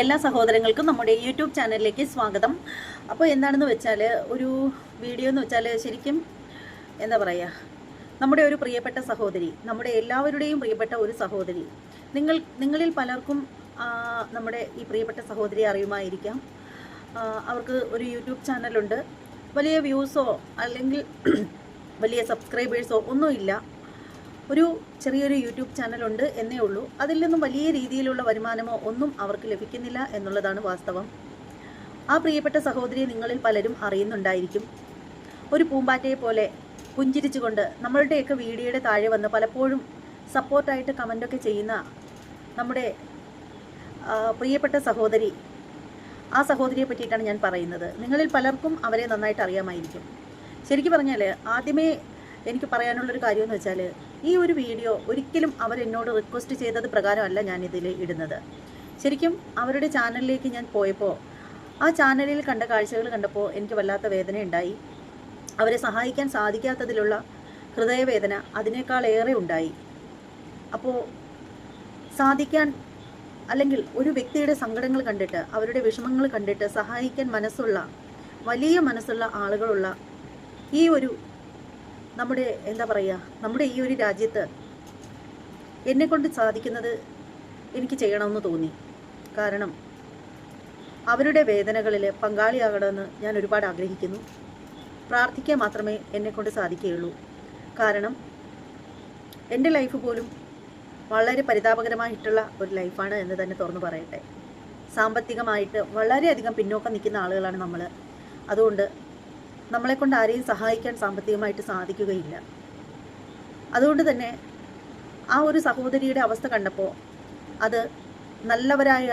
എല്ലാ സഹോദരങ്ങൾക്കും നമ്മുടെ യൂട്യൂബ് ചാനലിലേക്ക് സ്വാഗതം. അപ്പോൾ എന്താണെന്ന് വെച്ചാൽ ഒരു വീഡിയോ എന്ന് വെച്ചാൽ ശരിക്കും എന്താ പറയുക നമ്മുടെ ഒരു പ്രിയപ്പെട്ട സഹോദരി നമ്മുടെ എല്ലാവരുടെയും പ്രിയപ്പെട്ട ഒരു സഹോദരി. നിങ്ങൾ നിങ്ങളിൽ പലർക്കും നമ്മുടെ ഈ പ്രിയപ്പെട്ട സഹോദരി അറിയുമായിരിക്കാം. അവർക്ക് ഒരു യൂട്യൂബ് ചാനലുണ്ട്. വലിയ വ്യൂസോ അല്ലെങ്കിൽ വലിയ സബ്സ്ക്രൈബേഴ്സോ ഒന്നുമില്ല. ഒരു ചെറിയൊരു യൂട്യൂബ് ചാനലുണ്ട് എന്നേ ഉള്ളൂ. അതിൽ നിന്നും വലിയ രീതിയിലുള്ള വരുമാനമോ ഒന്നും അവർക്ക് ലഭിക്കുന്നില്ല എന്നുള്ളതാണ് വാസ്തവം. ആ പ്രിയപ്പെട്ട സഹോദരിയെ നിങ്ങളിൽ പലരും അറിയുന്നുണ്ടായിരിക്കും. ഒരു പൂമ്പാറ്റയെ പോലെ പുഞ്ചിരിച്ചുകൊണ്ട് നമ്മളുടെയൊക്കെ വീഡിയോയുടെ താഴെ വന്ന് പലപ്പോഴും സപ്പോർട്ടായിട്ട് കമന്റൊക്കെ ചെയ്യുന്ന നമ്മുടെ പ്രിയപ്പെട്ട സഹോദരി ആ സഹോദരിയെ പറ്റിയിട്ടാണ് ഞാൻ പറയുന്നത്. നിങ്ങളിൽ പലർക്കും അവരെ നന്നായിട്ട് അറിയാമായിരിക്കും. ശരിക്കും പറഞ്ഞാൽ ആദ്യമേ എനിക്ക് പറയാനുള്ളൊരു കാര്യമെന്ന് വെച്ചാൽ ഈ ഒരു വീഡിയോ ഒരിക്കലും അവരെന്നോട് റിക്വസ്റ്റ് ചെയ്തത് പ്രകാരമല്ല ഞാൻ ഇതിൽ ഇടുന്നത്. ശരിക്കും അവരുടെ ചാനലിലേക്ക് ഞാൻ പോയപ്പോൾ ആ ചാനലിൽ കണ്ട കാഴ്ചകൾ കണ്ടപ്പോൾ എനിക്ക് വല്ലാത്ത വേദന ഉണ്ടായി അവരെ സഹായിക്കാൻ സാധിക്കാത്തതിലുള്ള ഹൃദയവേദന അതിനേക്കാൾ ഏറെ ഉണ്ടായി. അപ്പോൾ സാധിക്കാൻ അല്ലെങ്കിൽ ഒരു വ്യക്തിയുടെ സങ്കടങ്ങൾ കണ്ടിട്ട് അവരുടെ വിഷമങ്ങൾ കണ്ടിട്ട് സഹായിക്കാൻ മനസ്സുള്ള വലിയ മനസ്സുള്ള ആളുകളുള്ള ഈ ഒരു നമ്മുടെ എന്താ പറയുക നമ്മുടെ ഈ ഒരു രാജ്യത്ത് എന്നെ കൊണ്ട് സാധിക്കുന്നത് എനിക്ക് ചെയ്യണമെന്ന് തോന്നി. കാരണം അവരുടെ വേദനകളിൽ പങ്കാളിയാകണമെന്ന് ഞാൻ ഒരുപാട് ആഗ്രഹിക്കുന്നു. പ്രാർത്ഥിക്കാൻ മാത്രമേ എന്നെ കൊണ്ട് സാധിക്കുകയുള്ളൂ. കാരണം എന്റെ ലൈഫ് പോലും വളരെ പരിതാപകരമായിട്ടുള്ള ഒരു ലൈഫാണ് എന്ന് തന്നെ തുറന്നു പറയട്ടെ. സാമ്പത്തികമായിട്ട് വളരെയധികം പിന്നോക്കം നിൽക്കുന്ന ആളുകളാണ് നമ്മൾ അതുകൊണ്ട് നമ്മളെക്കൊണ്ട് ആരെയും സഹായിക്കാൻ സാമ്പത്തികമായിട്ട് സാധിക്കുകയില്ല. അതുകൊണ്ട് തന്നെ ആ ഒരു സഹോദരിയുടെ അവസ്ഥ കണ്ടപ്പോൾ അത് നല്ലവരായ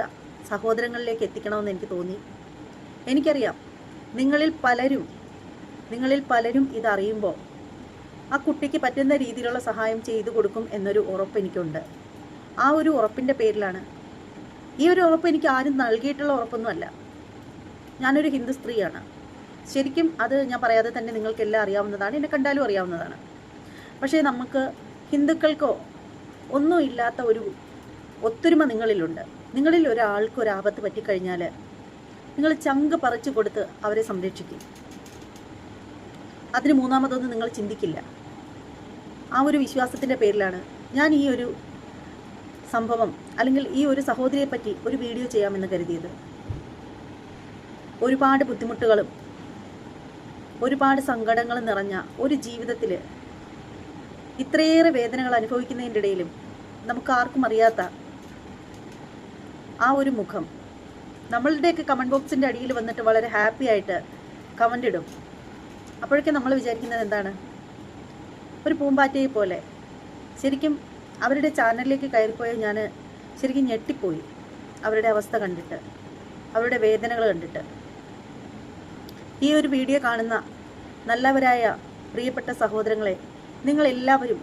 സഹോദരങ്ങളിലേക്ക് എത്തിക്കണമെന്ന് എനിക്ക് തോന്നി. എനിക്കറിയാം നിങ്ങളിൽ പലരും നിങ്ങളിൽ പലരും ഇതറിയുമ്പോൾ ആ കുട്ടിക്ക് പറ്റുന്ന രീതിയിലുള്ള സഹായം ചെയ്തു കൊടുക്കും എന്നൊരു ഉറപ്പ് എനിക്കുണ്ട്. ആ ഒരു ഉറപ്പിന്റെ പേരിലാണ്. ഈ ഒരു ഉറപ്പ് എനിക്ക് ആരും നൽകിയിട്ടുള്ള ഉറപ്പൊന്നുമല്ല. ഞാനൊരു ഹിന്ദു സ്ത്രീയാണ്. ശരിക്കും അത് ഞാൻ പറയാതെ തന്നെ നിങ്ങൾക്കെല്ലാം അറിയാവുന്നതാണ് എന്നെ കണ്ടാലും അറിയാവുന്നതാണ്. പക്ഷേ നമുക്ക് ഹിന്ദുക്കൾക്കോ ഒന്നും ഇല്ലാത്ത ഒരു ഒത്തൊരുമ നിങ്ങളിലുണ്ട്. നിങ്ങളിൽ ഒരാൾക്ക് ഒരു ആപത്ത് പറ്റിക്കഴിഞ്ഞാൽ നിങ്ങൾ ചങ്ക് പറിച്ചു കൊടുത്ത് അവരെ സംരക്ഷിക്കും. അതിന് മൂന്നാമതൊന്നും നിങ്ങൾ ചിന്തിക്കില്ല. ആ ഒരു വിശ്വാസത്തിന്റെ പേരിലാണ് ഞാൻ ഈ ഒരു സംഭവം അല്ലെങ്കിൽ ഈ ഒരു സഹോദരിയെ പറ്റി ഒരു വീഡിയോ ചെയ്യാമെന്ന് കരുതിയത്. ഒരുപാട് ബുദ്ധിമുട്ടുകളും ഒരുപാട് സങ്കടങ്ങൾ നിറഞ്ഞ ഒരു ജീവിതത്തിൽ ഇത്രയേറെ വേദനകൾ അനുഭവിക്കുന്നതിന്റെ ഇടയിലും നമുക്ക് ആർക്കും അറിയാത്ത ആ ഒരു മുഖം. നമ്മളുടെയൊക്കെ കമന്റ് ബോക്സിന്റെ അടിയിൽ വന്നിട്ട് വളരെ ഹാപ്പി ആയിട്ട് കമന്റ് ഇടും. അപ്പോഴൊക്കെ നമ്മൾ വിചാരിക്കുന്നത് എന്താണ്? ഒരു പൂമ്പാറ്റയെ പോലെ. ശരിക്കും അവരുടെ ചാനലിലേക്ക് കയറിപ്പോയ ഞാൻ ശരിക്കും ഞെട്ടിപ്പോയി അവരുടെ അവസ്ഥ കണ്ടിട്ട് അവരുടെ വേദനകൾ കണ്ടിട്ട്. ഈ ഒരു വീഡിയോ കാണുന്ന നല്ലവരായ പ്രിയപ്പെട്ട സഹോദരങ്ങളെ നിങ്ങളെല്ലാവരും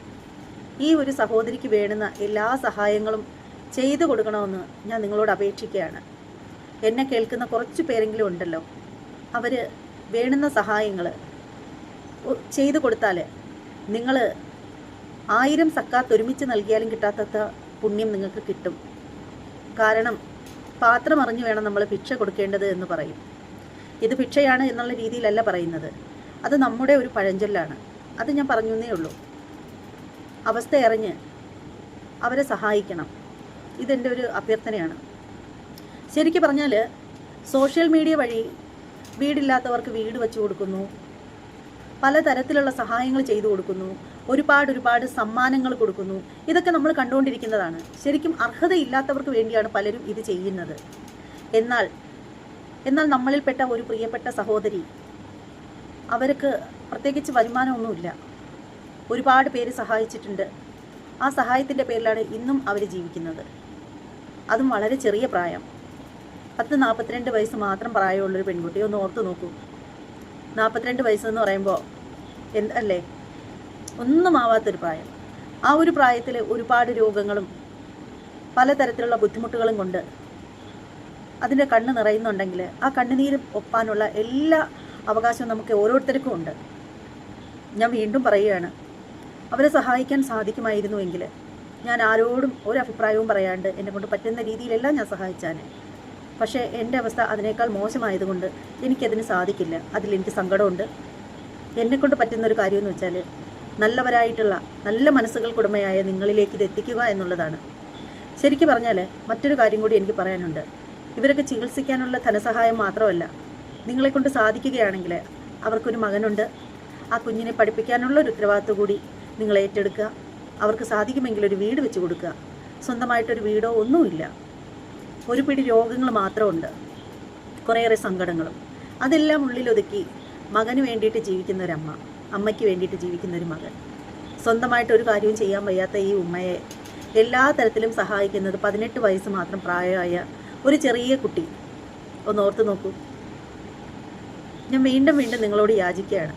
ഈ ഒരു സഹോദരിക്ക് വേണ്ടുന്ന എല്ലാ സഹായങ്ങളും ചെയ്തു കൊടുക്കണമെന്ന് ഞാൻ നിങ്ങളോട് അപേക്ഷിക്കുകയാണ്. എന്നെ കേൾക്കുന്ന കുറച്ച് പേരെങ്കിലും ഉണ്ടല്ലോ. അവർ വേണ്ടുന്ന സഹായങ്ങൾ ചെയ്തു കൊടുത്താൽ നിങ്ങൾ ആയിരം സക്കാത്ത് ഒരുമിച്ച് നൽകിയാലും കിട്ടാത്ത പുണ്യം നിങ്ങൾക്ക് കിട്ടും. കാരണം പാത്രം അറിഞ്ഞു വേണം നമ്മൾ ഭിക്ഷ കൊടുക്കേണ്ടത് എന്ന് പറയും. ഇത് ഭിക്ഷയാണ് എന്നുള്ള രീതിയിലല്ല പറയുന്നത്. അത് നമ്മുടെ ഒരു പഴഞ്ചൊല്ലാണ്. അത് ഞാൻ പറഞ്ഞു എന്നേ ഉള്ളൂ. അവസ്ഥ അറിഞ്ഞ് അവരെ സഹായിക്കണം. ഇതെന്റെ ഒരു അഭ്യർത്ഥനയാണ്. ശരിക്കും പറഞ്ഞാൽ സോഷ്യൽ മീഡിയ വഴി വീടില്ലാത്തവർക്ക് വീട് വെച്ചു കൊടുക്കുന്നു. പലതരത്തിലുള്ള സഹായങ്ങൾ ചെയ്തു കൊടുക്കുന്നു. ഒരുപാട് ഒരുപാട് സമ്മാനങ്ങൾ കൊടുക്കുന്നു. ഇതൊക്കെ നമ്മൾ കണ്ടുകൊണ്ടിരിക്കുന്നതാണ്. ശരിക്കും അർഹതയില്ലാത്തവർക്ക് വേണ്ടിയാണ് പലരും ഇത് ചെയ്യുന്നത്. എന്നാൽ എന്നാൽ നമ്മളിൽപ്പെട്ട ഒരു പ്രിയപ്പെട്ട സഹോദരി അവർക്ക് പ്രത്യേകിച്ച് വരുമാനമൊന്നുമില്ല. ഒരുപാട് പേര് സഹായിച്ചിട്ടുണ്ട്. ആ സഹായത്തിന്റെ പേരിലാണ് ഇന്നും അവർ ജീവിക്കുന്നത്. അതും വളരെ ചെറിയ പ്രായം. പത്ത് നാൽപ്പത്തിരണ്ട് വയസ്സ് മാത്രം പ്രായമുള്ളൊരു പെൺകുട്ടി ഒന്ന് ഓർത്ത് നോക്കൂ. നാൽപ്പത്തിരണ്ട് വയസ്സെന്ന് പറയുമ്പോൾ എന്തല്ലേ ഒന്നും ആവാത്തൊരു പ്രായം. ആ ഒരു പ്രായത്തിൽ ഒരുപാട് രോഗങ്ങളും പലതരത്തിലുള്ള ബുദ്ധിമുട്ടുകളും കൊണ്ട് അതിന്റെ കണ്ണ് നിറയുന്നുണ്ടെങ്കിൽ ആ കണ്ണുനീര് ഒപ്പാനുള്ള എല്ലാ അവകാശവും നമുക്ക് ഓരോരുത്തർക്കും ഉണ്ട്. ഞാൻ വീണ്ടും പറയുകയാണ് അവരെ സഹായിക്കാൻ സാധിക്കുമായിരുന്നുവെങ്കിൽ ഞാൻ ആരോടും ഒരു അഭിപ്രായവും പറയാണ്ട് എന്നെ കൊണ്ട് പറ്റുന്ന രീതിയിലെല്ലാം ഞാൻ സഹായിച്ചാനെ പക്ഷേ എന്റെ അവസ്ഥ അതിനേക്കാൾ മോശമായതുകൊണ്ട് എനിക്കതിന് സാധിക്കില്ല. അതിലെനിക്ക് സങ്കടമുണ്ട്. എന്നെക്കൊണ്ട് പറ്റുന്ന ഒരു കാര്യമെന്ന് വെച്ചാൽ നല്ലവരായിട്ടുള്ള നല്ല മനസ്സുകൾക്കുടമയായ നിങ്ങളിലേക്ക് ഇത് എത്തിക്കുക എന്നുള്ളതാണ്. ശരിക്കും പറഞ്ഞാൽ മറ്റൊരു കാര്യം കൂടി എനിക്ക് പറയാനുണ്ട്. ഇവരൊക്കെ ചികിത്സിക്കാനുള്ള ധനസഹായം മാത്രമല്ല നിങ്ങളെക്കൊണ്ട് സാധിക്കുകയാണെങ്കിൽ അവർക്കൊരു മകനുണ്ട്. ആ കുഞ്ഞിനെ പഠിപ്പിക്കാനുള്ള ഒരു ഉത്തരവാദിത്വം കൂടി നിങ്ങൾ ഏറ്റെടുക്കുക. അവർക്ക് സാധിക്കുമെങ്കിൽ ഒരു വീട് വെച്ച് കൊടുക്കുക. സ്വന്തമായിട്ടൊരു വീടോ ഒന്നുമില്ല. ഒരു പിടി രോഗങ്ങൾ മാത്രമുണ്ട്. കുറേയേറെ സങ്കടങ്ങളും. അതെല്ലാം ഉള്ളിലൊതുക്കി മകന് വേണ്ടിയിട്ട് ജീവിക്കുന്ന ഒരമ്മ അമ്മയ്ക്ക് വേണ്ടിയിട്ട് ജീവിക്കുന്ന ഒരു മകൻ. സ്വന്തമായിട്ട് ഒരു കാര്യവും ചെയ്യാൻ വയ്യാത്ത ഈ ഉമ്മയെ എല്ലാ തരത്തിലും സഹായിക്കുന്നത് പതിനെട്ട് വയസ്സ് മാത്രം പ്രായമായ ഒരു ചെറിയ കുട്ടി. ഒന്ന് ഓർത്ത് നോക്കൂ. ഞാൻ വീണ്ടും വീണ്ടും നിങ്ങളോട് യാചിക്കുകയാണ്.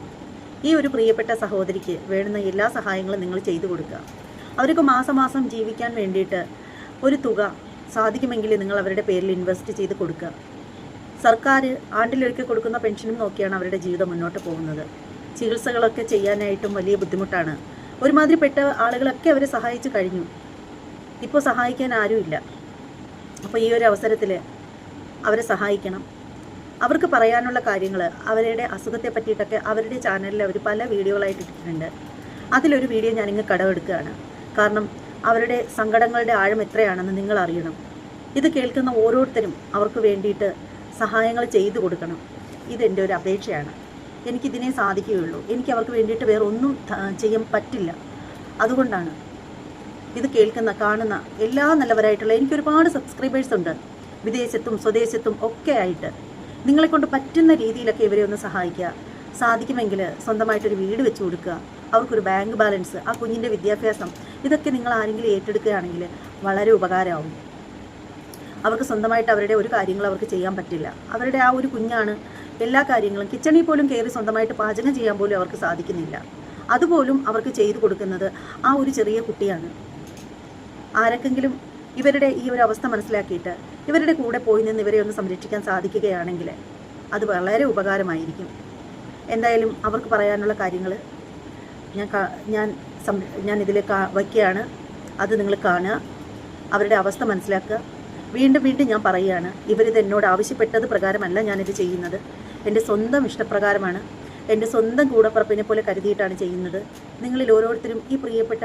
ഈ ഒരു പ്രിയപ്പെട്ട സഹോദരിക്ക് വേണ്ടുന്ന എല്ലാ സഹായങ്ങളും നിങ്ങൾ ചെയ്തു കൊടുക്കുക. അവർക്ക് മാസം മാസം ജീവിക്കാൻ വേണ്ടിയിട്ട് ഒരു തുക സാധിക്കുമെങ്കിൽ നിങ്ങൾ അവരുടെ പേരിൽ ഇൻവെസ്റ്റ് ചെയ്ത് കൊടുക്കുക. സർക്കാർ ആണ്ടിലൊരിക്കൽ കൊടുക്കുന്ന പെൻഷനും നോക്കിയാണ് അവരുടെ ജീവിതം മുന്നോട്ട് പോകുന്നത്. ചികിത്സകളൊക്കെ ചെയ്യാനായിട്ടും വലിയ ബുദ്ധിമുട്ടാണ്. ഒരുമാതിരിപ്പെട്ട ആളുകളൊക്കെ അവരെ സഹായിച്ചു കഴിഞ്ഞു. ഇപ്പോൾ സഹായിക്കാൻ ആരുമില്ല. അപ്പോൾ ഈ ഒരു അവസരത്തിൽ അവരെ സഹായിക്കണം. അവർക്ക് പറയാനുള്ള കാര്യങ്ങൾ അവരുടെ അസുഖത്തെ പറ്റിയിട്ടൊക്കെ അവരുടെ ചാനലിൽ അവർ പല വീഡിയോകളായിട്ട് ഇട്ടിട്ടുണ്ട്. അതിലൊരു വീഡിയോ ഞാനിങ്ങ് കടമെടുക്കുകയാണ്. കാരണം അവരുടെ സങ്കടങ്ങളുടെ ആഴം എത്രയാണെന്ന് നിങ്ങൾ അറിയണം ഇത് കേൾക്കുന്ന ഓരോരുത്തരും അവർക്ക് വേണ്ടിയിട്ട് സഹായങ്ങൾ ചെയ്തു കൊടുക്കണം. ഇതെന്റെ ഒരു അപേക്ഷയാണ്. എനിക്കിതിനെ സാധിക്കുകയുള്ളൂ. എനിക്ക് അവർക്ക് വേണ്ടിയിട്ട് വേറെ ഒന്നും ചെയ്യാൻ പറ്റില്ല. അതുകൊണ്ടാണ് ഇത് കേൾക്കുന്ന കാണുന്ന എല്ലാ നല്ലവരായിട്ടുള്ള എനിക്ക് ഒരുപാട് സബ്സ്ക്രൈബേഴ്സ് ഉണ്ട്. വിദേശത്തും സ്വദേശത്തും ഒക്കെ ആയിട്ട്. നിങ്ങളെ കൊണ്ട് പറ്റുന്ന രീതിയിലൊക്കെ ഇവരെ ഒന്ന് സഹായിക്കുക. സാധിക്കുമെങ്കിൽ സ്വന്തമായിട്ടൊരു വീട് വെച്ച് കൊടുക്കുക. അവർക്കൊരു ബാങ്ക് ബാലൻസ് ആ കുഞ്ഞിന്റെ വിദ്യാഭ്യാസം ഇതൊക്കെ നിങ്ങൾ ആരെങ്കിലും ഏറ്റെടുക്കുകയാണെങ്കിൽ വളരെ ഉപകാരമാവും. അവർക്ക് സ്വന്തമായിട്ട് അവരുടെ ഒരു കാര്യങ്ങൾ അവർക്ക് ചെയ്യാൻ പറ്റില്ല. അവരുടെ ആ ഒരു കുഞ്ഞാണ് എല്ലാ കാര്യങ്ങളും കിച്ചണിൽ പോലും കയറി സ്വന്തമായിട്ട് പാചകം ചെയ്യാൻ പോലും അവർക്ക് സാധിക്കുന്നില്ല. അതുപോലും അവർക്ക് ചെയ്തു കൊടുക്കുന്നത് ആ ഒരു ചെറിയ കുട്ടിയാണ്. ആരൊക്കെങ്കിലും ഇവരുടെ ഈ ഒരു അവസ്ഥ മനസ്സിലാക്കിയിട്ട് ഇവരുടെ കൂടെ പോയി നിന്ന് ഇവരെ ഒന്ന് സംരക്ഷിക്കാൻ സാധിക്കുകയാണെങ്കിൽ അത് വളരെ ഉപകാരമായിരിക്കും. എന്തായാലും അവർക്ക് പറയാനുള്ള കാര്യങ്ങൾ ഞാൻ ഞാൻ ഞാൻ ഇതിൽ വയ്ക്കുകയാണ്. അത് നിങ്ങൾ കാണുക. അവരുടെ അവസ്ഥ മനസ്സിലാക്കുക. വീണ്ടും വീണ്ടും ഞാൻ പറയുകയാണ് ഇവരിത് എന്നോട് ആവശ്യപ്പെട്ടത് പ്രകാരമല്ല ഞാനിത് ചെയ്യുന്നത്. എന്റെ സ്വന്തം ഇഷ്ടപ്രകാരമാണ്. എന്റെ സ്വന്തം കൂടപ്പറപ്പിനെ പോലെ കരുതിയിട്ടാണ് ചെയ്യുന്നത്. നിങ്ങളിൽ ഓരോരുത്തരും ഈ പ്രിയപ്പെട്ട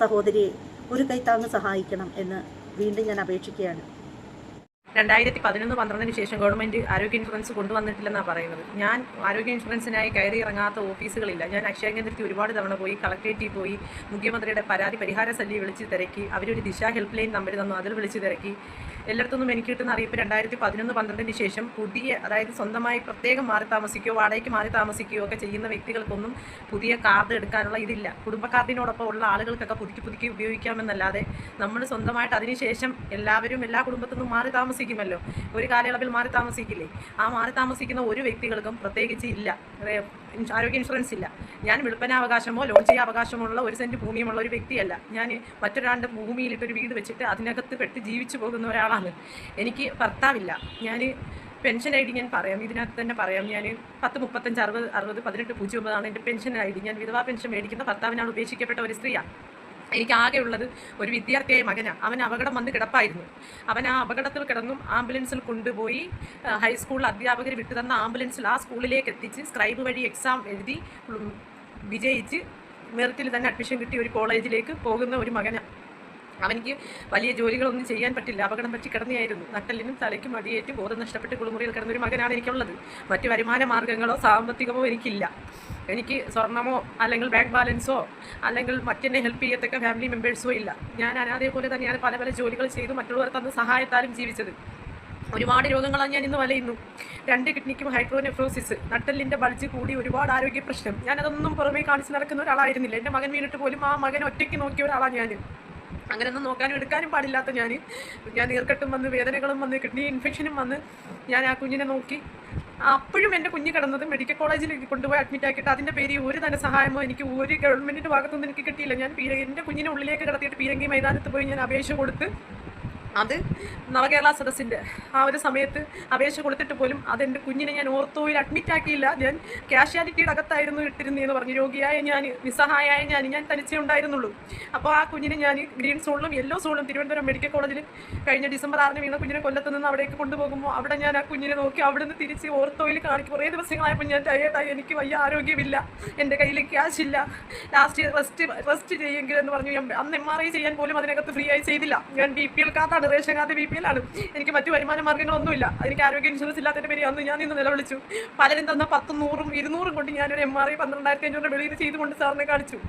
സഹോദരിയെ ഒരു കൈത്താങ്ങ് സഹായിക്കണം എന്ന് വീണ്ടും ഞാൻ അപേക്ഷിക്കുകയാണ്. രണ്ടായിരത്തി പതിനൊന്ന് പന്ത്രണ്ടിന് ശേഷം ഗവൺമെന്റ് ആരോഗ്യ ഇൻഷുറൻസ് കൊണ്ടുവന്നിട്ടില്ലെന്നാണ് പറയുന്നത്. ഞാൻ ആരോഗ്യ ഇൻഷുറൻസിനായി കയറി ഇറങ്ങാത്ത ഓഫീസുകളില്ല. ഞാൻ അക്ഷയ കേന്ദ്രത്തിൽ ഒരുപാട് തവണ പോയി കളക്ട്രേറ്റിൽ പോയി മുഖ്യമന്ത്രിയുടെ പരാതി പരിഹാര സല്ലി വിളിച്ച് തിരക്കി അവരൊരു ദിശ ഹെൽപ്പ് ലൈൻ നമ്പർ തന്നു അതിൽ വിളിച്ച് തിരക്കി. എല്ലായിടത്തുനിന്നും എനിക്ക് കിട്ടുന്ന അറിയിപ്പ് രണ്ടായിരത്തി പതിനൊന്ന് പന്ത്രണ്ടിന് ശേഷം പുതിയ അതായത് സ്വന്തമായി പ്രത്യേകം മാറി താമസിക്കുകയോ വാടകയ്ക്ക് മാറി താമസിക്കുകയോ ഒക്കെ ചെയ്യുന്ന വ്യക്തികൾക്കൊന്നും പുതിയ കാർഡ് എടുക്കാനുള്ള ഇതില്ല. കുടുംബ കാർഡിനോടൊപ്പം ഉള്ള ആളുകൾക്കൊക്കെ പുതുക്കി പുതുക്കി ഉപയോഗിക്കാമെന്നല്ലാതെ നമ്മൾ സ്വന്തമായിട്ട് അതിനുശേഷം എല്ലാവരും എല്ലാ കുടുംബത്തിൽ നിന്നും മാറി താമസിക്കുമല്ലോ. ഒരു കാലയളവിൽ മാറി താമസിക്കില്ലേ? ആ മാറി താമസിക്കുന്ന ഒരു വ്യക്തികൾക്കും പ്രത്യേകിച്ച് ഇല്ല. ആരോഗ്യ ഇൻഷുറൻസ് ഇല്ല. ഞാൻ വിൽപ്പനാവകാശമോ ലോൺ ചെയ്യാൻ അവകാശമുള്ള ഒരു സെന്റ് ഭൂമിയുമുള്ള ഒരു വ്യക്തിയല്ല. ഞാൻ മറ്റൊരാളുടെ ഭൂമിയിലിട്ടൊരു വീട് വെച്ചിട്ട് അതിനകത്ത് പെട്ട് ജീവിച്ചു പോകുന്ന ഒരാളാണ്. എനിക്ക് ഭർത്താവില്ല. ഞാൻ പെൻഷൻ ഐ ഡി ഞാൻ പറയാം. ഇതിനകത്ത് തന്നെ പറയാം. ഞാൻ പത്ത് മുപ്പത്തഞ്ച് അറുപത് അറുപത് പതിനെട്ട് പൂജ്യം ഒമ്പതാണ് എന്റെ പെൻഷൻ ഐ ഡി. ഞാൻ വിധവാ പെൻഷൻ മേടിക്കുന്ന ഭർത്താവിനാണ് ഉപേക്ഷിക്കപ്പെട്ട ഒരു സ്ത്രീയാണ്. എനിക്ക് ആകെ ഒരു വിദ്യാർത്ഥിയായ മകനാണ് അവൻ അപകടം വന്ന് കിടപ്പായിരുന്നു. അവൻ ആ അപകടത്തിൽ കിടന്നും ആംബുലൻസിൽ കൊണ്ടുപോയി ഹൈസ്കൂൾ അധ്യാപകർ വിട്ടു തന്ന ആംബുലൻസിൽ ആ സ്കൂളിലേക്ക് എത്തിച്ച് സ്ക്രൈബ് വഴി എക്സാം എഴുതി വിജയിച്ച് മെറിറ്റിൽ തന്നെ അഡ്മിഷൻ കിട്ടി ഒരു കോളേജിലേക്ക് പോകുന്ന ഒരു മകനാണ് അവനിക്ക് വലിയ ജോലികളൊന്നും ചെയ്യാൻ പറ്റില്ല. അപകടം പറ്റി കിടന്നെയായിരുന്നു. നട്ടലിനും തലയ്ക്കും അടിയേറ്റ് ബോധം നഷ്ടപ്പെട്ട് കുളിമുറിയിൽ കിടന്നൊരു മകനാണ് എനിക്കുള്ളത്. മറ്റു വരുമാന മാർഗങ്ങളോ സാമ്പത്തികമോ എനിക്കില്ല. എനിക്ക് സ്വർണമോ അല്ലെങ്കിൽ ബാങ്ക് ബാലൻസോ അല്ലെങ്കിൽ മറ്റെന്നെ ഹെൽപ്പ് ചെയ്യത്തക്ക ഫാമിലി മെമ്പേഴ്സോ ഇല്ല. ഞാൻ അനാഥയെ പോലെ തന്നെയാണ് പല പല ജോലികൾ ചെയ്ത് മറ്റുള്ളവർ തന്ന സഹായത്താലും ജീവിച്ചത്. ഒരുപാട് രോഗങ്ങളാണ് ഞാൻ ഇന്ന് വലയുന്നു. രണ്ട് കിഡ്നിക്കും ഹൈഡ്രോനെഫ്രോസിസ്. നട്ടലിന്റെ ബൾജ് കൂടി ഒരുപാട് ആരോഗ്യ പ്രശ്നം. ഞാനതൊന്നും പുറമേ കാണിച്ച് നടക്കുന്ന ഒരാളായിരുന്നില്ല. എന്റെ മകൻ വീണിട്ട് പോലും ആ മകൻ ഒറ്റയ്ക്ക് നോക്കിയ ഒരാളാണ് ഞാൻ അങ്ങനെയൊന്നും നോക്കാനും എടുക്കാനും പാടില്ലാത്ത ഞാൻ ഞാൻ നീർക്കെട്ടും വന്ന് വേദനകളും വന്ന് കിഡ്നി ഇൻഫെക്ഷനും വന്ന് ഞാൻ ആ കുഞ്ഞിനെ നോക്കി. അപ്പോഴും എന്റെ കുഞ്ഞ് കിടന്നത് മെഡിക്കൽ കോളേജിൽ കൊണ്ടുപോയി അഡ്മിറ്റ് ആക്കിയിട്ട് അതിന്റെ പേര് ഒരു തന്നെ സഹായമോ എനിക്ക് ഒരു ഗവൺമെന്റിന്റെ ഭാഗത്തൊന്നും എനിക്ക് കിട്ടിയില്ല. ഞാൻ പീര എന്റെ കുഞ്ഞിനെ ഉള്ളിലേക്ക് കിടത്തിയിട്ട് പീരങ്കി മൈതാനത്ത് പോയി ഞാൻ അപേക്ഷ കൊടുത്ത് അത് നവകേരള സദസ്സിന്റെ ആ ഒരു സമയത്ത് അപേക്ഷ കൊടുത്തിട്ട് പോലും അതെന്റെ കുഞ്ഞിനെ ഞാൻ ഓർത്തോയിൽ അഡ്മിറ്റ് ആക്കിയില്ല. ഞാൻ ക്യാഷ്വാലിറ്റിയുടെ അകത്തായിരുന്നു ഇട്ടിരുന്നതെന്ന് പറഞ്ഞു രോഗിയായ ഞാൻ നിസ്സഹായായ ഞാൻ ഞാൻ തനിച്ചേ ഉണ്ടായിരുന്നുള്ളൂ. അപ്പോൾ ആ കുഞ്ഞിനെ ഞാൻ ഗ്രീൻ സോണിലും യെല്ലോ സോണിലും തിരുവനന്തപുരം മെഡിക്കൽ കോളേജിൽ കഴിഞ്ഞ ഡിസംബർ ആറിന് വീണ കുഞ്ഞിനെ കൊല്ലത്ത് നിന്ന് അവിടേക്ക് കൊണ്ടുപോകുമ്പോൾ അവിടെ ഞാൻ ആ കുഞ്ഞിനെ നോക്കി അവിടെ നിന്ന് തിരിച്ച് ഓർത്തോയിൽ കാണിക്കും. കുറേ ദിവസങ്ങളായപ്പോൾ ഞാൻ ടയേർഡായി എനിക്ക് വയ്യ ആരോഗ്യമില്ല എന്റെ കയ്യിൽ ക്യാഷ് ഇല്ല. ലാസ്റ്റ് റെസ്റ്റ് റെസ്റ്റ് ചെയ്യുമെങ്കിൽ എന്ന് പറഞ്ഞു അന്ന് എം ആർ ഐ ചെയ്യാൻ പോലും അതിനകത്ത് ഫ്രീ ആയി ചെയ്തില്ല. ഞാൻ ബി പി എൽ കാർഡാണ് ration card B P L ആണ്. എനിക്ക് മറ്റു വരുമാന മാർഗങ്ങളൊന്നുമില്ല. എനിക്ക് ആരോഗ്യ ഇൻഷുറൻസ് ഇല്ലാത്തതിന്റെ പേര് അന്ന് ഞാൻ ഇന്ന് നിലവിളിച്ചു. പലരും തന്ന പത്തും നൂറും ഇരുന്നൂറും കൊണ്ട് ഞാനൊരു എം ആർ ഐ പന്ത്രണ്ടായിരത്തി അഞ്ഞൂറ് വെളിയിൽ ചെയ്തുകൊണ്ട് സാറിനെ കാണിച്ചു.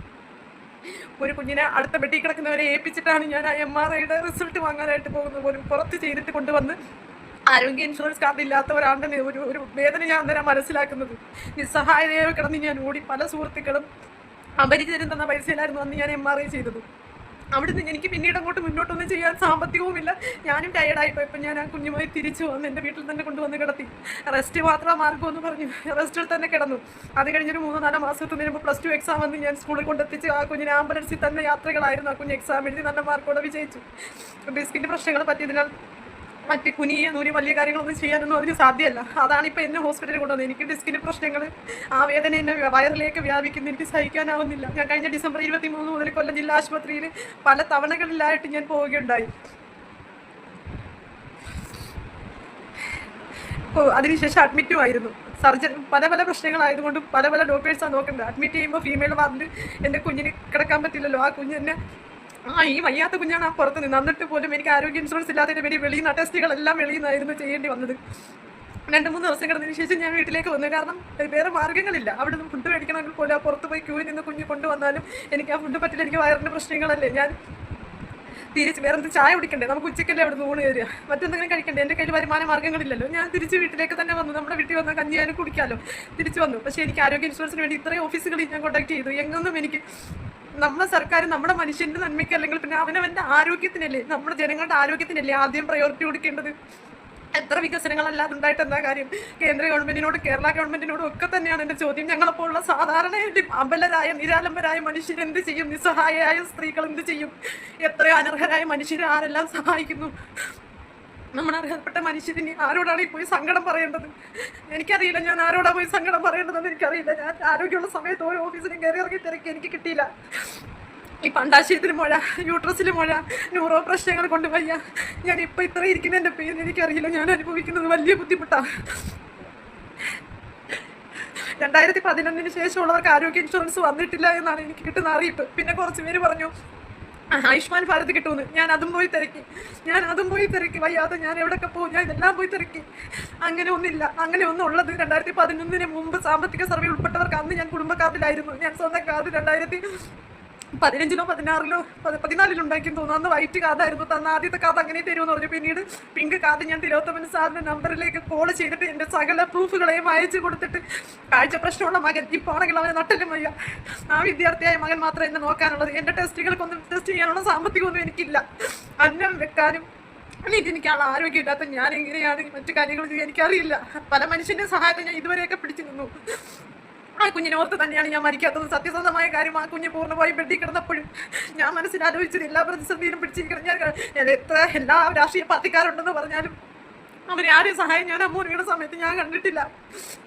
ഒരു കുഞ്ഞിനെ അടുത്ത ബെഡിൽ കിടക്കുന്നവരെ ഏൽപ്പിച്ചിട്ടാണ് ഞാൻ ആ എം ആർ ഐയുടെ റിസൾട്ട് വാങ്ങാനായിട്ട് പോകുന്നത്. പോലും പുറത്ത് ചെയ്തിട്ട് കൊണ്ടുവന്ന് ആരോഗ്യ ഇൻഷുറൻസ് കാർഡ് ഇല്ലാത്ത ഒരു ഒരു വേദന ഞാൻ അന്നേരം മനസ്സിലാക്കുന്നത്. നിസ്സഹായതയോ കിടന്ന് ഞാൻ ഓടി പല സുഹൃത്തുക്കളും അപരിചിതരും തന്ന പൈസയിലായിരുന്നു അന്ന് ഞാൻ എം ആർ ഐ ചെയ്തത്. അവിടുന്ന് എനിക്ക് പിന്നീട് അങ്ങോട്ട് മുന്നോട്ടൊന്നും ചെയ്യാൻ സാമ്പത്തികവുമില്ല. ഞാനും ടയർഡായിപ്പോൾ ഇപ്പം ഞാൻ ആ കുഞ്ഞുമായി തിരിച്ചു വന്ന് എന്റെ വീട്ടിൽ തന്നെ കൊണ്ടുവന്ന് കിടത്തി. റെസ്റ്റ് മാത്രം മാർഗമെന്ന് പറഞ്ഞു. റെസ്റ്റിൽ തന്നെ കിടന്നു. അത് കഴിഞ്ഞൊരു മൂന്ന് നാല് മാസത്തിന് മുമ്പ് പ്ലസ് ടു എക്സാം വന്ന് ഞാൻ സ്കൂളിൽ കൊണ്ടെത്തിച്ച് ആ കുഞ്ഞിനെ ആംബുലൻസിൽ തന്നെ യാത്രകളായിരുന്നു. ആ കുഞ്ഞ് എക്സാം എഴുതി നല്ല മാർക്കോടെ വിജയിച്ചു. ഡിസ്കിന്റെ പ്രശ്നങ്ങൾ പറ്റിയതിനാൽ മറ്റ് കുനിയ നൂരി വലിയ കാര്യങ്ങളൊന്നും ചെയ്യാനൊന്നും അതിന് സാധ്യമല്ല. അതാണ് ഇപ്പോൾ എന്നെ ഹോസ്പിറ്റലിൽ കൊണ്ടുവന്നത്. എനിക്ക് ഡിസ്കിന്റെ പ്രശ്നങ്ങൾ ആ വേദന എന്നെ വയറിലേക്ക് വ്യാപിക്കുന്നു. എനിക്ക് സഹിക്കാനാവുന്നില്ല. ഞാൻ കഴിഞ്ഞ ഡിസംബർ ഇരുപത്തി മൂന്ന് മുതൽ കൊല്ലം ജില്ലാ ആശുപത്രിയിൽ പല തവണകളിലായിട്ട് ഞാൻ പോവുകയുണ്ടായി. അതിനുശേഷം അഡ്മിറ്റും ആയിരുന്നു. സർജൻ പല പല പ്രശ്നങ്ങളായതുകൊണ്ടും പല പല ഡോക്ടേഴ്സാണ് നോക്കുന്നത് അഡ്മിറ്റ് ചെയ്യുമ്പോൾ ഫീമെയിൽ വാർഡിൽ എന്റെ കുഞ്ഞിന് കിടക്കാൻ പറ്റില്ലല്ലോ. ആ കുഞ്ഞിനെ ആ ഈ വയ്യാത്ത കുഞ്ഞാണ് ആ പുറത്ത് നിന്ന്. എന്നിട്ട് പോലും എനിക്ക് ആരോഗ്യ ഇൻഷുറൻസ് ഇല്ലാത്തതിന്റെ പേര് വെളിയിൽ നിന്ന് ടെസ്റ്റുകളെല്ലാം വെളിയിൽ നിന്നായിരുന്നു ചെയ്യേണ്ടി വന്നത്. രണ്ട് മൂന്ന് ദിവസം കിടന്നതിന് ശേഷം ഞാൻ വീട്ടിലേക്ക് വന്നു. കാരണം വേറെ മാർഗങ്ങളില്ല. അവിടെ നിന്ന് ഫുഡ് മേടിക്കണമെങ്കിൽ പോലും പുറത്ത് പോയി ക്യൂവിൽ നിന്ന് കുഞ്ഞ് കൊണ്ടുവന്നാലും എനിക്ക് ആ ഫുഡ് പറ്റില്ല. എനിക്ക് വയറിന്റെ പ്രശ്നങ്ങളല്ലേ. ഞാൻ തിരിച്ച് വേറെ എന്ത് ചായ കുടിക്കണ്ടേ? നമുക്ക് ഉച്ചക്കല്ലേ അവിടെ നിന്ന് ഊണ് കയറുക. മറ്റെന്തെങ്കിലും കഴിക്കണ്ടേ? എന്റെ കയ്യിൽ വരുമാന മാർഗങ്ങളില്ലല്ലോ. ഞാൻ തിരിച്ച് വീട്ടിലേക്ക് തന്നെ വന്നു. നമ്മുടെ വീട്ടിൽ വന്ന കഞ്ഞി ഞാൻ കുടിക്കാമല്ലോ തിരിച്ച് വന്നു. പക്ഷേ എനിക്ക് ആരോഗ്യ ഇൻഷുറൻസിന് വേണ്ടി ഇത്രയും ഓഫീസുകളിൽ ഞാൻ കോൺടാക്ട് ചെയ്തു. എങ്ങൊന്നും എനിക്ക് നമ്മുടെ സർക്കാർ നമ്മുടെ മനുഷ്യന്റെ നന്മയ്ക്ക് അല്ലെങ്കിൽ പിന്നെ അവനവന്റെ ആരോഗ്യത്തിനല്ലേ നമ്മുടെ ജനങ്ങളുടെ ആരോഗ്യത്തിനല്ലേ ആദ്യം പ്രയോറിറ്റി കൊടുക്കേണ്ടത്? എത്ര വികസനങ്ങളല്ലാതെ ഉണ്ടായിട്ട് എന്താ കാര്യം? കേന്ദ്ര ഗവൺമെന്റിനോട് കേരള ഗവൺമെന്റിനോടും ഒക്കെ തന്നെയാണ് എന്റെ ചോദ്യം. ഞങ്ങളെപ്പോലുള്ള സാധാരണ അബലരായ നിരാലംബരായ മനുഷ്യർ എന്ത് ചെയ്യും? നിസ്സഹായരായ സ്ത്രീകൾ എന്ത് ചെയ്യും? എത്രയോ അനർഹരായ മനുഷ്യരെ ആരെല്ലാം സഹായിക്കുന്നു? നമ്മുടെ അർഹതപ്പെട്ട മനുഷ്യരിനി ആരോടാണ് ഈ പോയി സങ്കടം പറയേണ്ടത്? എനിക്കറിയില്ല ഞാൻ ആരോടാ പോയി സങ്കടം പറയേണ്ടതെന്ന് എനിക്കറിയില്ല. ഞാൻ ആരോഗ്യമുള്ള സമയത്ത് ഓരോ ഓഫീസിലും കയറി ഇറങ്ങി തിരക്കി എനിക്ക് കിട്ടിയില്ല. ഈ പണ്ടാശയത്തിൽ മുഴ യൂട്രസിൽ മുഴ ന്യൂറോ പ്രശ്നങ്ങൾ കൊണ്ട് വയ്യ. ഞാൻ ഇപ്പം ഇത്ര ഇരിക്കുന്നതിന്റെ പേര് എനിക്കറിയില്ല ഞാൻ അനുഭവിക്കുന്നത് വലിയ ബുദ്ധിമുട്ടാണ് രണ്ടായിരത്തി പതിനൊന്നിന് ശേഷമുള്ളവർക്ക് ആരോഗ്യ ഇൻഷുറൻസ് വന്നിട്ടില്ല എന്നാണ് എനിക്ക് കിട്ടുന്ന അറിയിപ്പ്. പിന്നെ കുറച്ച് പേര് പറഞ്ഞു ആയുഷ്മാൻ ഭാരത് കിട്ടുമെന്ന്. ഞാൻ അതും പോയി തിരക്കി. ഞാൻ അതും പോയി തിരക്കി. വയ്യാതെ ഞാൻ എവിടെയൊക്കെ പോകും? ഞാൻ ഇതെല്ലാം പോയി തിരക്കി. അങ്ങനെ ഒന്നില്ല അങ്ങനെ ഒന്നും ഉള്ളത് രണ്ടായിരത്തി പതിനൊന്നിന് മുമ്പ് സാമ്പത്തിക സർവേ ഉൾപ്പെട്ടവർക്ക് അന്ന് ഞാൻ കുടുംബക്കാർഡിലായിരുന്നു. ഞാൻ സ്വന്തം കാർഡ് രണ്ടായിരത്തി പതിനഞ്ചിലോ പതിനാറിലോ പതി- പതിനാലിലോ ഉണ്ടാക്കിയെന്ന് തോന്നുന്നു. അന്ന് വൈറ്റ് കാർഡായിരുന്നു തന്ന. ആദ്യത്തെ കാർഡ് അങ്ങനെ തരുമെന്ന് പറഞ്ഞു. പിന്നീട് പിങ്ക് കാർഡ് ഞാൻ തിലോത്തമൻ സാറിന്റെ നമ്പറിലേക്ക് കോൾ ചെയ്തിട്ട് എന്റെ സകല പ്രൂഫുകളെയും അയച്ചു കൊടുത്തിട്ട് കാഴ്ച പ്രശ്നമുള്ള മകൻ ഇപ്പോൾ ആണെങ്കിൽ അവനെ നട്ടലും വയ്യ. ആ വിദ്യാർത്ഥിയായ മകൻ മാത്രമേ എന്നെ നോക്കാനുള്ളത്. എന്റെ ടെസ്റ്റുകൾക്കൊന്നും ടെസ്റ്റ് ചെയ്യാനുള്ള സാമ്പത്തികമൊന്നും എനിക്കില്ല. അന്നം വെക്കാനും എനിക്ക് എനിക്കുള്ള ആരോഗ്യമില്ലാത്ത ഞാൻ എങ്ങനെയാണ്? മറ്റു കാര്യങ്ങൾ എനിക്കറിയില്ല. പല മനുഷ്യന്റെ സഹായത്തെ ഞാൻ ഇതുവരെയൊക്കെ പിടിച്ചു നിന്നു. ആ കുഞ്ഞിനെ ഓർത്ത് തന്നെയാണ് ഞാൻ മരിക്കാത്തത്. സത്യസന്ധമായ കാര്യം ആ കുഞ്ഞ് പൂർണമായും ബെഡിൽ കിടന്നപ്പോഴും ഞാൻ മനസ്സിലാലോചിച്ചത് എല്ലാ പ്രതിസന്ധിയിലും പിടിച്ചിരിക്കണം. ഞാൻ എത്ര എല്ലാ രാഷ്ട്രീയ പാർട്ടിക്കാരുണ്ടെന്ന് പറഞ്ഞാലും അവരെ ആരെയും സഹായം ഞാൻ അമ്മ വീണ സമയത്ത് ഞാൻ കണ്ടിട്ടില്ല.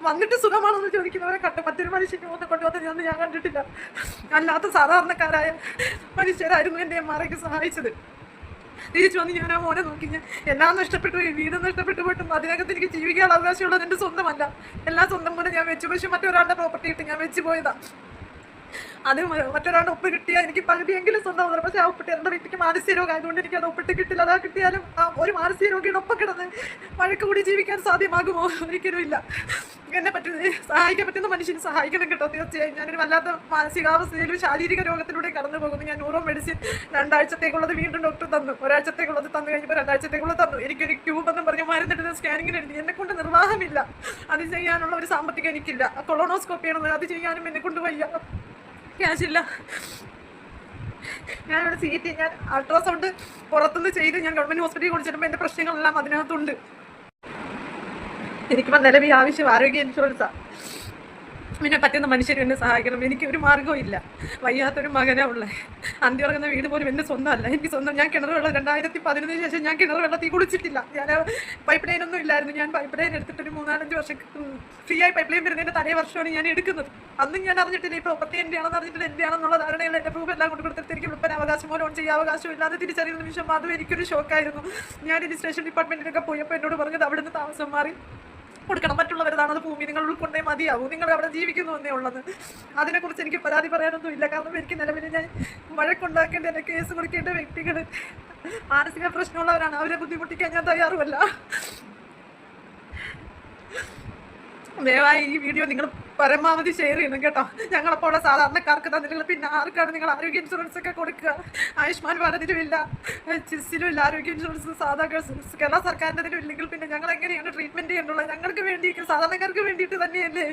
വന്നിട്ട് സുഖമാണെന്ന് ചോദിക്കുന്നവരെ കണ്ട് മറ്റൊരു മനുഷ്യനെ ഒന്ന് കൊണ്ടുവന്നത് ഞാൻ കണ്ടിട്ടില്ല. അല്ലാത്ത സാധാരണക്കാരായ മനുഷ്യരായിരുന്നു എന്റെ എം സഹായിച്ചത്. തിരിച്ചു വന്ന് ഞാൻ ആ മോനെ നോക്കി ഞാൻ എല്ലാം നഷ്ടപ്പെട്ടു വീട് നഷ്ടപ്പെട്ടു പോയിട്ടും അതിനകത്ത് എനിക്ക് ജീവിക്കാൻ അവകാശമുള്ളത് എന്റെ സ്വന്തമല്ല. എല്ലാ സ്വന്തം കൂടെ ഞാൻ വെച്ചു. പക്ഷെ മറ്റൊരാളുടെ പ്രോപ്പർട്ടി ഇട്ട് ഞാൻ വെച്ച് പോയതാ. അത് മറ്റൊരാളുടെ ഒപ്പ് കിട്ടിയാൽ എനിക്ക് പകുതിയെങ്കിലും സ്വന്തം പക്ഷെ ആ ഒപ്പിട്ട് എന്റെ വീട്ടിലേക്ക് മാനസിക രോഗം ആയതുകൊണ്ട് എനിക്ക് അത് ഒപ്പിട്ട് കിട്ടില്ല. അതാ കിട്ടിയാലും ഒരു മാനസിക രോഗിയുടെ ഒപ്പം കിടന്ന് വഴക്ക് കൂടി ജീവിക്കാൻ സാധ്യമാകുമോ? ഒരിക്കലും ഇല്ല. എന്നെ പറ്റുന്ന സഹായിക്കാൻ പറ്റുന്ന മനുഷ്യന് സഹായിക്കണം കേട്ടോ തീർച്ചയായും. ഞാനൊരു വല്ലാത്ത മാനസികാവസ്ഥയിലും ശാരീരിക രോഗത്തിലൂടെ കടന്നു പോകുന്നു. ഞാൻ ന്യൂറോ മെഡിസിൻ രണ്ടാഴ്ചത്തേക്കുള്ളത് വീണ്ടും ഡോക്ടർ തന്നു. ഒരാഴ്ചത്തേക്കുള്ളത് തന്നു കഴിഞ്ഞപ്പോൾ രണ്ടാഴ്ചത്തേക്കുള്ളത് തന്നു. എനിക്കൊരു ക്യൂബ് എന്ന് പറഞ്ഞ് മരുന്നെടുത്ത് സ്കാനിങ്ങിന് എഴുതി. എന്നെ കൊണ്ട് നിർവാഹമില്ല. അത് ചെയ്യാനുള്ള ഒരു സാമ്പത്തികം എനിക്കില്ല. കൊളോണോസ്കോപ്പി ആണെന്ന് അത് ചെയ്യാനും എന്നെ കൊണ്ട് വയ്യ ക്യാഷ് ഇല്ല ഞാനിവിടെ സി ടി ഞാൻ അൾട്രാസൗണ്ട് പുറത്തുനിന്ന് ചെയ്ത് ഞാൻ ഗവൺമെന്റ് ഹോസ്പിറ്റലിൽ കുടിച്ചിട്ടുമ്പോൾ എന്റെ പ്രശ്നങ്ങളെല്ലാം അതിനകത്തുണ്ട്. എനിക്കിപ്പോൾ നിലവിൽ ആവശ്യം ആരോഗ്യ ഇൻഷുറൻസാണ് പിന്നെ പറ്റുന്ന മനുഷ്യരും എന്നെ സഹായിക്കണം. എനിക്ക് ഒരു മാർഗവും ഇല്ല. വയ്യാത്തൊരു മകനാ ഉള്ളത് അന്തി ഉറങ്ങുന്ന വീട് പോലും എന്റെ സ്വന്തമല്ല. എനിക്ക് സ്വന്തം ഞാൻ കിണർ വെള്ളം രണ്ടായിരത്തി പതിനൊന്നിന് ശേഷം ഞാൻ കിണർ വെള്ളത്തിൽ കുളിച്ചിട്ടില്ല ഞാൻ പൈപ്പ് ലൈനൊന്നും ഇല്ലായിരുന്നു. ഞാൻ പൈപ്പ് ലൈൻ എടുത്തിട്ടൊരു മൂന്നാലഞ്ച് വർഷം ഫ്രീ ആയി പൈപ്പ് ലൈൻ വരുന്നതിന്റെ തലേ വർഷമാണ് ഞാൻ എടുക്കുന്നത്. അന്നും ഞാൻ അറിഞ്ഞിട്ടില്ല. ഇപ്പോൾ പ്രോപ്പർട്ടി എന്റെ ആണെന്ന് അറിഞ്ഞിട്ടില്ല. എന്റെ ആണെന്നുള്ള ധാരണയിൽ എന്റെ പ്രൂഫ് എല്ലാം കൊണ്ട് കൊടുത്തിട്ട് എനിക്ക് വിൽപ്പന അവകാശം പോലും ചെയ്യാൻ അവകാശം ഇല്ലാതെ തിരിച്ചറിയുന്ന നിമിഷം അതും എനിക്കൊരു ഷോക്കായിരുന്നു ഞാൻ രജിസ്ട്രേഷൻ ഡിപ്പാർട്ട്മെന്റിലൊക്കെ പോയപ്പോൾ എന്നോട് പറഞ്ഞത് അവിടുന്ന് താമസം മാറി. കൊടുക്കണം. മറ്റുള്ളവരതാണ് അത് ഭൂമി. നിങ്ങൾ ഉൾക്കൊണ്ടേ മതിയാവൂ. നിങ്ങൾ അവിടെ ജീവിക്കുന്നു എന്നേ ഉള്ളത്. അതിനെക്കുറിച്ച് എനിക്ക് പരാതി പറയാനൊന്നും ഇല്ല. കാരണം എനിക്ക് നിലവിൽ ഞാൻ വഴക്കുണ്ടാക്കേണ്ട എന്നെ കേസ് കൊടുക്കേണ്ട വ്യക്തികൾ മാനസിക പ്രശ്നമുള്ളവരാണ്. അവരെ ബുദ്ധിമുട്ടിക്കാൻ ഞാൻ തയ്യാറുമല്ല. ദയവായി ഈ വീഡിയോ നിങ്ങൾ പരമാവധി ഷെയർ ചെയ്യണം കേട്ടോ. ഞങ്ങളെപ്പോലെ സാധാരണക്കാർക്ക് തന്നെ നിങ്ങൾ പിന്നെ ആർക്കാണ് നിങ്ങൾ ആരോഗ്യ ഇൻഷുറൻസ് ഒക്കെ കൊടുക്കുക? ആയുഷ്മാൻ ഭാരതിലും ഇല്ല ചിസിലും ഇല്ല ആരോഗ്യ ഇൻഷുറൻസ് സാധാ ഗസ്- കേരള സർക്കാരിന്റെ ഇല്ലെങ്കിൽ പിന്നെ ഞങ്ങൾ എങ്ങനെയാണ് ട്രീറ്റ്മെന്റ് ചെയ്യേണ്ടുള്ളത് ഞങ്ങൾക്ക് വേണ്ടി സാധാരണക്കാർക്ക് വേണ്ടിയിട്ട് തന്നെയല്ലേ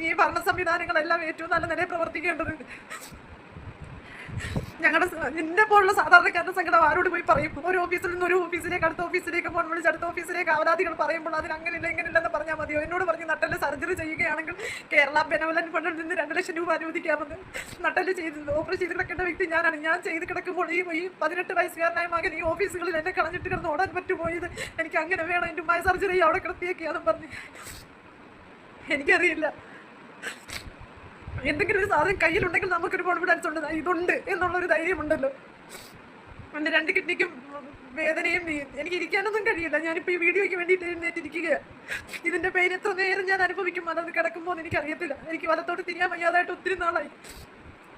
ഈ ഭരണ സംവിധാനങ്ങളെല്ലാം ഏറ്റവും നല്ല നിലയിൽ പ്രവർത്തിക്കേണ്ടത്? ഞങ്ങളുടെ എന്നെ പോലുള്ള സാധാരണക്കാരുടെ സങ്കടം ആരോട് പോയി പറയും? ഒരു ഓഫീസിൽ നിന്ന് ഒരു ഓഫീസിലേക്ക് അടുത്ത ഓഫീസിലേക്ക് ഫോൺ വിളിച്ച് അടുത്ത ഓഫീസിലേക്ക് അവരാധികൾ പറയുമ്പോൾ അതിന് അങ്ങനെയില്ല ഇങ്ങനെയില്ലെന്ന് പറഞ്ഞാൽ മതിയോ? എന്നോട് പറഞ്ഞ് നട്ടൽ സർജറി ചെയ്യുകയാണെങ്കിൽ കേരള ബെനവലൻ ഫണ്ടിൽ നിന്ന് രണ്ട് ലക്ഷം രൂപ അനുവദിക്കാമെന്ന് നട്ടൽ ചെയ്ത് ഓപ്പറേഷൻ ചെയ്ത് കിടക്കേണ്ട വ്യക്തി ഞാനാണ്. ഞാൻ ചെയ്ത് കിടക്കുമ്പോൾ ഈ ഈ പതിനെട്ട് വയസ്സുകാരനായ മകൻ ഈ ഓഫീസുകളിൽ എന്നെ കളഞ്ഞിട്ട് കിടന്ന് ഓടാൻ പറ്റുമോ ഇത് എനിക്ക് അങ്ങനെ വേണം. എന്റെ ഉമ്മായ സർജറി അവിടെ കിടത്തിയേക്കാന്നും പറഞ്ഞ്. എനിക്കറിയില്ല. എന്തെങ്കിലും ഒരു സാധനം കയ്യിലുണ്ടെങ്കിൽ നമുക്കൊരു കോൺഫിഡൻസ് ഉണ്ട്. ഇതുണ്ട് എന്നുള്ളൊരു ധൈര്യമുണ്ടല്ലോ. എന്റെ രണ്ട് കിഡ്നിക്കും വേദനയും എനിക്ക് ഇരിക്കാനൊന്നും കഴിയില്ല. ഞാനിപ്പോൾ ഈ വീഡിയോയ്ക്ക് വേണ്ടിയിട്ട് എഴുന്നേറ്റിരിക്കുക ഇതിന്റെ പെയിൻ എത്ര നേരം ഞാൻ അനുഭവിക്കും? അതത് കിടക്കുമ്പോൾ എനിക്കറിയത്തില്ല. എനിക്ക് വലത്തോട്ട് തിരിയാൻ വയ്യാതായിട്ട് ഒത്തിരി നാളായി.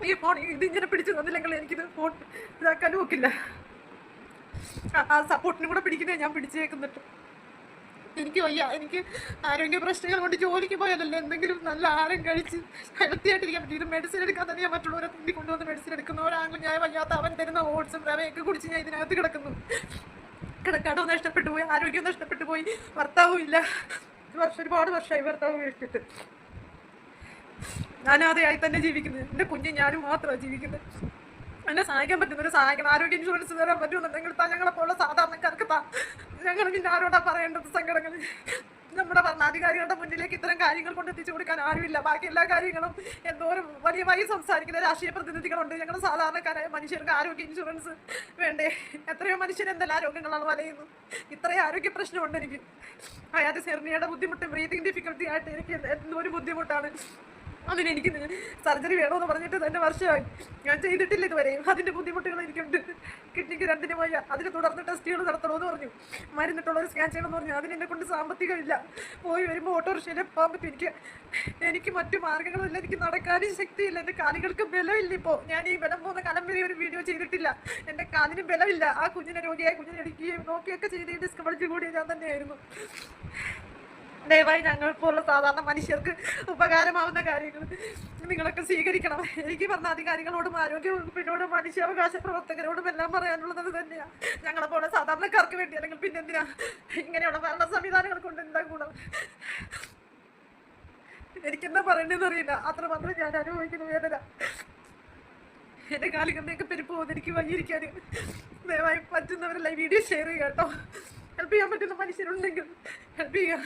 ഈ ഫോൺ ഇതിങ്ങനെ പിടിച്ചു തന്നില്ലെങ്കിൽ എനിക്കിത് ഫോൺ ഇതാക്കാനും ഒക്കില്ല. ആ സപ്പോർട്ടിനും കൂടെ പിടിക്കുന്നേ ഞാൻ പിടിച്ചേക്കുന്നിട്ട് എനിക്ക് വയ്യ. എനിക്ക് ആരോഗ്യ പ്രശ്നങ്ങൾ കൊണ്ട് ജോലിക്ക് പോയാലല്ലേ എന്തെങ്കിലും നല്ല ആഹാരം കഴിച്ച് ഹെൽത്തിയായിട്ടിരിക്കാൻ പറ്റും. മെഡിസിൻ എടുക്കാൻ തന്നെ ഞാൻ മറ്റുള്ളവരെ തുമ്പി കൊണ്ടുവന്ന് മെഡിസിൻ എടുക്കുന്ന ഒരാളും ഞാൻ വയ്യാത്ത അവൻ തരുന്ന ഓട്സും റവയൊക്കെ കുടിച്ച് ഞാൻ ഇതിനകത്ത് കിടക്കുന്നു. കിടക്കാടോ നഷ്ടപ്പെട്ടു പോയി. ആരോഗ്യം നഷ്ടപ്പെട്ടു പോയി. ഭർത്താവും ഇല്ല. വർഷം ഒരുപാട് വർഷമായി ഭർത്താവ് വീട്ടിട്ട് ഞാനതയായി തന്നെ ജീവിക്കുന്നത്. എന്റെ കുഞ്ഞ് ഞാനും മാത്രമാണ് ജീവിക്കുന്നത്. എന്നെ സഹായിക്കാൻ പറ്റുന്നവരെ സഹായിക്കണം. ആരോഗ്യ ഇൻഷുറൻസ് തരാൻ പറ്റുമെന്നുണ്ടെങ്കിൽ താ ഞങ്ങളെ പോലെ സാധാരണക്കാർക്ക് താ. ഞങ്ങൾ പിന്നെ ആരോടാ പറയേണ്ടത് സങ്കടങ്ങൾ നമ്മുടെ ഭരണാധികാരികളുടെ മുന്നിലേക്ക് ഇത്തരം കാര്യങ്ങൾ കൊണ്ട് എത്തിച്ചു കൊടുക്കാൻ ആരുമില്ല. ബാക്കി എല്ലാ കാര്യങ്ങളും എന്തോരം വലിയ വലിയ സംസാരിക്കുന്ന രാഷ്ട്രീയ പ്രതിനിധികളുണ്ട്. ഞങ്ങൾ സാധാരണക്കാരായ മനുഷ്യർക്ക് ആരോഗ്യ ഇൻഷുറൻസ് വേണ്ടേ? എത്രയോ മനുഷ്യർ എന്തെല്ലാം ആരോഗ്യങ്ങളാണ് വലയുന്നു ഇത്രയും ആരോഗ്യ പ്രശ്നമുണ്ട് എനിക്ക്. അയാത് സെർണിയുടെ ബുദ്ധിമുട്ട് ബ്രീതിങ് ഡിഫിക്കൽട്ടി ആയിട്ട് എനിക്ക് എന്തോ ഒരു ബുദ്ധിമുട്ടാണ് അതിനെനിക്ക് സർജറി വേണമെന്ന് പറഞ്ഞിട്ട് തന്നെ വർഷമായി. ഞാൻ ചെയ്തിട്ടില്ല ഇതുവരെ. അതിന്റെ ബുദ്ധിമുട്ടുകൾ എനിക്കുണ്ട്. കിഡ്നിക്ക് രണ്ടിന് പോയ അതിന് തുടർന്ന് ടെസ്റ്റുകൾ നടത്തണമെന്ന് പറഞ്ഞു. മരുന്നിട്ടുള്ളവർ സ്കാൻ ചെയ്യണമെന്ന് പറഞ്ഞു. അതിനെ കൊണ്ട് സാമ്പത്തികമില്ല. പോയി വരുമ്പോൾ ഓട്ടോറിക്ഷയിൽ പോകാൻ പറ്റും. എനിക്ക് എനിക്ക് മറ്റു മാർഗങ്ങളില്ല എനിക്ക് നടക്കാനും ശക്തിയില്ല. എന്റെ കാലുകൾക്ക് ബലമില്ല ഇപ്പോൾ ഞാൻ ഈ ബലം പോകുന്ന കലം വരെ ഒരു വീഡിയോ ചെയ്തിട്ടില്ല. എന്റെ കാലിന് ബലമില്ല. ആ കുഞ്ഞിനെ രോഗിയായി കുഞ്ഞിനെ എടുക്കുകയും നോക്കിയൊക്കെ ചെയ്ത് ഈ ഡിസ്കബളിച്ച് കൂടിയ ഞാൻ തന്നെയായിരുന്നു. ദയവായി ഞങ്ങൾ പോലുള്ള സാധാരണ മനുഷ്യർക്ക് ഉപകാരമാവുന്ന കാര്യങ്ങൾ നിങ്ങളൊക്കെ സ്വീകരിക്കണം. എനിക്ക് പറഞ്ഞ അധികാരികളോടും ആരോഗ്യ വകുപ്പിനോടും മനുഷ്യാവകാശ പ്രവർത്തകരോടും എല്ലാം പറയാനുള്ളത് തന്നെയാ. തന്നെയാണ് ഞങ്ങളെ പോലെ സാധാരണക്കാർക്ക് വേണ്ടി അല്ലെങ്കിൽ പിന്നെന്തിനാ? ഇങ്ങനെയുള്ള ഭരണ സംവിധാനങ്ങൾ കൊണ്ട് എന്താ ഗുണം? എനിക്കെന്താ പറയണ്ടെന്ന് അറിയില്ല. അത്രമാത്രം ഞാൻ അനുഭവിക്കുന്ന വേദന. എന്റെ കാലുകളിലേക്ക് പെരുപ്പ് പോകുന്ന. എനിക്ക് വയ്യിരിക്കാൻ ദയവായി പറ്റുന്നവരെല്ലാം വീഡിയോ ഷെയർ ചെയ്യാം കേട്ടോ. ഹെൽപ്പ് ചെയ്യാൻ പറ്റുന്ന മനുഷ്യരുണ്ടെങ്കിൽ ഹെൽപ്പ് ചെയ്യുക